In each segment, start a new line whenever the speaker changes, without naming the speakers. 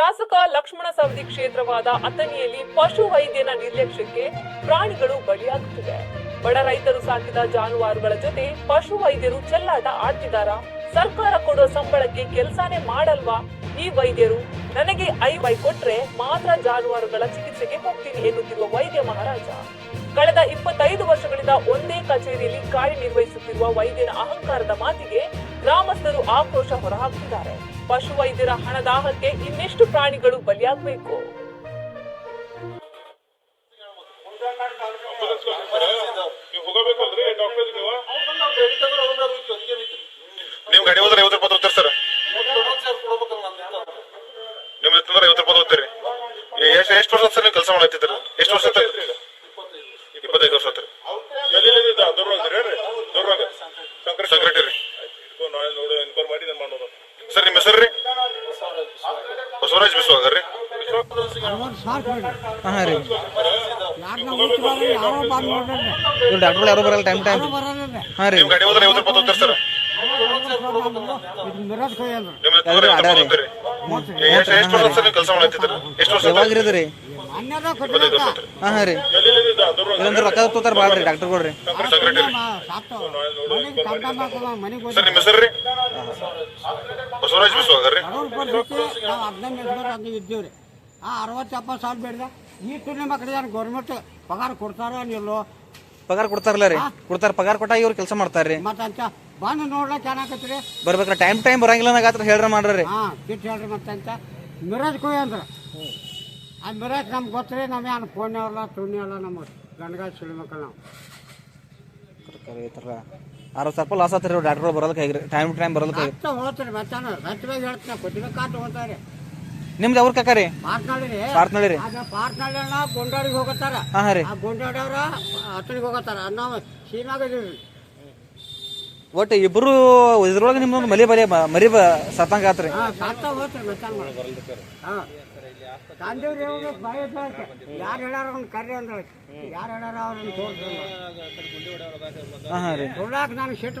ಶಾಸಕ ಲಕ್ಷ್ಮಣ ಸವದಿ ಕ್ಷೇತ್ರವಾದ ಅಥಣಿಯಲ್ಲಿ ಪಶು ವೈದ್ಯನ ನಿರ್ಲಕ್ಷ್ಯಕ್ಕೆ ಪ್ರಾಣಿಗಳು ಬಲಿಯಾಗುತ್ತಿವೆ. ಬಡ ರೈತರು ಸಾಕಿದ ಜಾನುವಾರುಗಳ ಜೊತೆ ಪಶು ವೈದ್ಯರು ಚೆಲ್ಲಾಟ ಆಡ್ತಿದಾರ? ಸರ್ಕಾರ ಕೊಡೋ ಸಂಬಳಕ್ಕೆ ಕೆಲಸನೇ ಮಾಡಲ್ವಾ? ಈ ವೈದ್ಯರು, ನನಗೆ ಐ ವೈ ಕೊಟ್ರೆ ಮಾತ್ರ ಜಾನುವಾರುಗಳ ಚಿಕಿತ್ಸೆಗೆ ಹೋಗ್ತೀನಿ ಎನ್ನುತ್ತಿರುವ ವೈದ್ಯ ಮಹಾರಾಜ. ಕಳೆದ ಇಪ್ಪತ್ತೈದು ವರ್ಷಗಳಿಂದ ಒಂದೇ ಕಚೇರಿಯಲ್ಲಿ ಕಾರ್ಯನಿರ್ವಹಿಸುತ್ತಿರುವ ವೈದ್ಯನ ಅಹಂಕಾರದ ಮಾತಿಗೆ ಗ್ರಾಮಸ್ಥರು ಆಕ್ರೋಶ ಹೊರಹಾಕುತ್ತಿದ್ದಾರೆ ಪಶು ವೈದ್ಯರ ಹಣದಾಹಕ್ಕೆ ಇನ್ನೆಷ್ಟು ಪ್ರಾಣಿಗಳು ಬಲಿಯಾಗಬೇಕು?
ನೀವು ಹೋಗಬೇಕಲ್ರಿ ಡಾಕ್ಟರ್ ನೀವು ನೀವು ಗಾಡಿ ಹೋದ್ರೆ ಐವತ್ತು ರೂಪಾಯಿ ತಗೋತೀರಿ ಸರ್. ನಿಮ್ಮ ತಂದ್ರೆ ಐವತ್ತು ರೂಪಾಯಿ ತಗೋತೀರಿ. ಎಷ್ಟು ಎಷ್ಟು ವರ್ಷ ಸರ್ ನೀವು ಕೆಲಸ ಎಷ್ಟು ವರ್ಷ? ಇಪ್ಪತ್ತೈದು ವರ್ಷ ಆತ್ರಿ ಎಲ್ಲಿ ದೂರವಾಗ ಸೆಕ್ರೆಟರಿ ನೋಡಿ ಇನ್ಫಾರ್ಮ್ ಮಾಡಿ ನಾನು ಮಾಡೋದು. ಸರ್ ನಿಮ್ಮ ಹೆಸರು ರೀ. ಬಸವರಾಜ್ ಬಿಸ್ವಾಗ ರೀ.
ಇವ್ರು ಡಾಕ್ಟ್ರು ಯಾರು ಬರಲ್ಲ ಟೈಮ್ ಟೈಮ್
ಬರೋದಿಲ್ಲ
ಹಾಂ ರೀ.
ನೀವು ಗಾಡಿ ಹೋದ್ರೆ ಐವತ್ತು ರೂಪಾಯಿ ತಗೋತೀರಿ ಸರ್. ನಿಮ್ಮ ತಂದ್ರೆ ಐವತ್ತು ಎಷ್ಟು ಎಷ್ಟು ವರ್ಷ ನೀವು ಕೆಲಸ ಮಾಡತ್ತಿದ್ದೀರಿ ಎಷ್ಟು ವರ್ಷ
ಯಾವಾಗ ಇರೋದು ರೀ
ಅನ್ಯದ
ಇಪ್ಪತ್ತೈದು ವರ್ಷ
ಕೊಟ್ಟಿರತ್ತ
ಆತ್ರಿ
ಹಾಂ ಹಾಂ ರೀ. ಇಲ್ಲಂದ್ರೆ ರೊಕ್ಕ ತಗೋತಾರ ಭಾಳ ರೀ ಡಾಕ್ಟರ್ಗಳು ರೀ
ಸೆಕ್ರೆಟರಿ
ಸಾತು ಮನೆಗೆ ಕಂಡ ಮಾಡ್ಕೊಂಡ ಮನೆಗೆ
ಸರ್ ನಿಮ್ಮ ಹೆಸರು ರೀ? ರೀ.
ಬಡವ್ರ ಪರಿಸ್ಥಿತಿ ನಾವು ಹದಿನೈದು ವರ್ಷ ಅದು ಇದ್ದೀವಿ ಆ ಅರವತ್ತು ಎಪ್ಪತ್ತು ಸಾವಿರ ಬೇಡ್ದ. ಈ ತುಳಿ ಮಕ್ಕಳಿಗೆ ಏನು ಗೌರ್ಮೆಂಟ್ ಪಗಾರ ಕೊಡ್ತಾರೋ ನಿಲ್ಲೋ
ಪಗಾರ ಕೊಡ್ತಾರಲ್ಲ ರೀ? ಕೊಡ್ತಾರ ಪಗಾರ ಕೊಟ್ಟಾಗ ಇವ್ರು ಕೆಲಸ ಮಾಡ್ತಾರ್ರಿ
ಮತ್ತೆ ಅಂತ ಬಂದು ನೋಡ್ಲಕ್ಕೆ ಏನಾಕತ್ರಿ
ಬರ್ಬೇಕ್ರ ಟೈಮ್ ಟೈಮ್ ಬರಂಗಿಲ್ಲ ನಾಗಾತ್ರ ಹೇಳ್ರ ಮಾಡ್ರಿ
ಹಾಂ ಕಿಟ್ ಹೇಳ್ರಿ ಮತ್ತೆ ಅಂತ ಮಿರಾಜ್ ಕೊಯ್ ಅಂದ್ರೆ? ಆ ಮಿರಾಜ್ ನಮ್ಗೆ ಗೊತ್ತ್ರಿ ನಮ್ಗೆ ಏನು ಫೋನ್ ಅಲ್ಲ ತುಣಿ ಅಲ್ಲ ನಮ್ಮ ಗಂಡಗ ಸುಳಿ ಮಕ್ಕಳು ನಾವು.
ಈ ಥರ ಅರವತ್ತು ಸಾವಿರ ರೂಪಾಯಿ ಲಾಸ್ ಆತ್ರಿ ಡಾಕ್ಟ್ರು ಹೇಗ್ರಿ? ಟೈಮ್ ಟೈಮ್
ಮತ್ತೆ ಹೋಗ್ತಾರೆ ಮತ್ತಾನ ರಚನೆಗೆ ಹೇಳ್ತೀನಿ ಕೊಟ್ಟಿಗೆ ಕಾಟು ಹೋಗ್ತಾರೆ
ನಿಮ್ದು ಅವ್ರ ಕಾಕಾರಿ ರೀ?
ಆಗ ಪಾರ್ಟ್ನಳ್ಳಿನ ಗೊಂಡಾಡಿಗೆ ಹೋಗತ್ತಾರ.
ಹಾಂ ರೀ.
ಗೊಂಡಾಡವ್ರ ಹತ್ತನಿಗೆ ಹೋಗತ್ತಾರ. ನಾವು ಸೀನಾಗ ಇದೀವಿ
ಒಟ್ಟು ಇಬ್ರು ಇದ್ರೊಳಗೆ ನಿಮ್ದೊಂದು ಮಲಿ ಬಲಿ ಮರಿ ಬ ಸತ್ತಂಗ ಆತ್ರಿ.
ಹೆಸರೇನ್ ಯಾರು ಹೇಳ್ಯಾರ ಅವ್ನು ಅಂದ್ರೆ ಯಾರು ಹೇಳ್ಯಾರ ಅವ್ರನ್ನ ತೋರಿಸ್ರಿ
ಹಾಂ ರೀ.
ನೋಡಾಕ ನಾನು ಸಿಟ್ಟು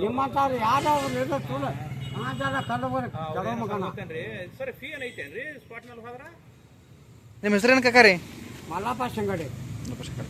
ನಿಮ್ಮಂಥವ್ರು ಸುಳ್ಳು ಮಾತಾಡ ಕಲ್ಲು ಬರ. ಮಗನ.
ನಿಮ್ಮ ಹೆಸರೇನು
ಮಲ್ಲಪ್ಪ ಶಂಗಡಿ.
ನಮಸ್ಕಾರ